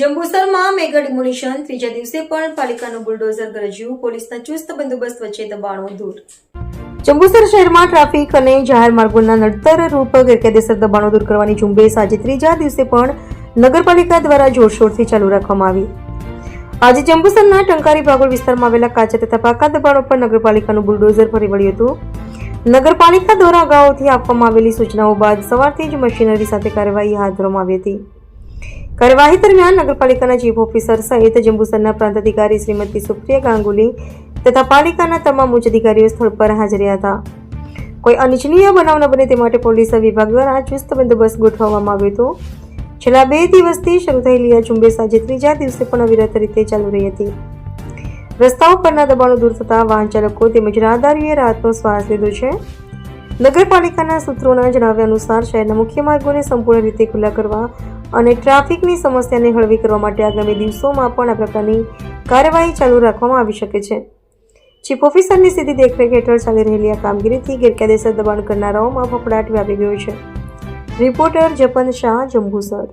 જંબુસરમાં mega demolition, ત્રીજા દિવસે પણ પાલિકાનું બુલડોઝર ગરજ્યું. પોલીસના ચુસ્ત બંદોબસ્ત વચ્ચે દબાણો દૂર. જંબુસર શહેરમાં ટ્રાફિક અને જાહેર માર્ગોના નડતર રૂપ ગેરકાયદેસર દબાણો દૂર કરવાની ઝુંબેશ આજે ત્રીજા દિવસે પણ નગરપાલિકા દ્વારા જોરશોરથી ચાલુ રાખવામાં આવી. આજે જંબુસરના ટંકારી ભાગોળ વિસ્તારમાં આવેલા કાચા તથા પાકા દબાણો પર નગરપાલિકાનું બુલડોઝર ફરી વળ્યું હતું. નગરપાલિકા દ્વારા અગાઉથી આપવામાં આવેલી સૂચનાઓ બાદ સવારથી જ મશીનરી સાથે કાર્યવાહી હાથ ધરવામાં આવી હતી. કાર્યવાહી દરમિયાન નગરપાલિકાના ચીફ ઓફિસર સહિત જંબુસરના પ્રાંત અધિકારી શ્રીમતી સુપ્રિયા ગાંગુલી તથા પાલિકાના તમામ ઉચ્ચ અધિકારીઓ સ્થળ પર હાજર હતા. કોઈ અનિચ્છનીય બનાવ ન બને તે માટે પોલીસ વિભાગ દ્વારા ચુસ્ત બંદોબસ્ત ગોઠવવામાં આવ્યો હતો. છેલ્લા બે દિવસથી શરૂ થયેલી આ ઝુંબેશ આજે ત્રીજા દિવસે પણ અવિરત રીતે ચાલુ રહી હતી. રસ્તાઓ પરના દબાણો દૂર થતાં વાહન ચાલકો તેમજ રાહદારીઓએ રાહતનો શ્વાસ લીધો છે. નગરપાલિકાના સૂત્રોના જણાવ્યા અનુસાર શહેરના મુખ્ય માર્ગોને સંપૂર્ણ રીતે ખુલ્લા કરવા અને ટ્રાફિકની સમસ્યાને હળવી કરવા માટે આગામી દિવસોમાં પણ આ પ્રકારની કાર્યવાહી ચાલુ રાખવામાં આવી શકે છે. ચીફ ઓફિસરની સીધી દેખરેખ હેઠળ ચાલી રહેલી આ કામગીરીથી ગેરકાયદેસર દબાણ કરનારાઓમાં ફફડાટ વ્યાપી ગયો છે. રિપોર્ટર જપન શાહ, જંબુસર.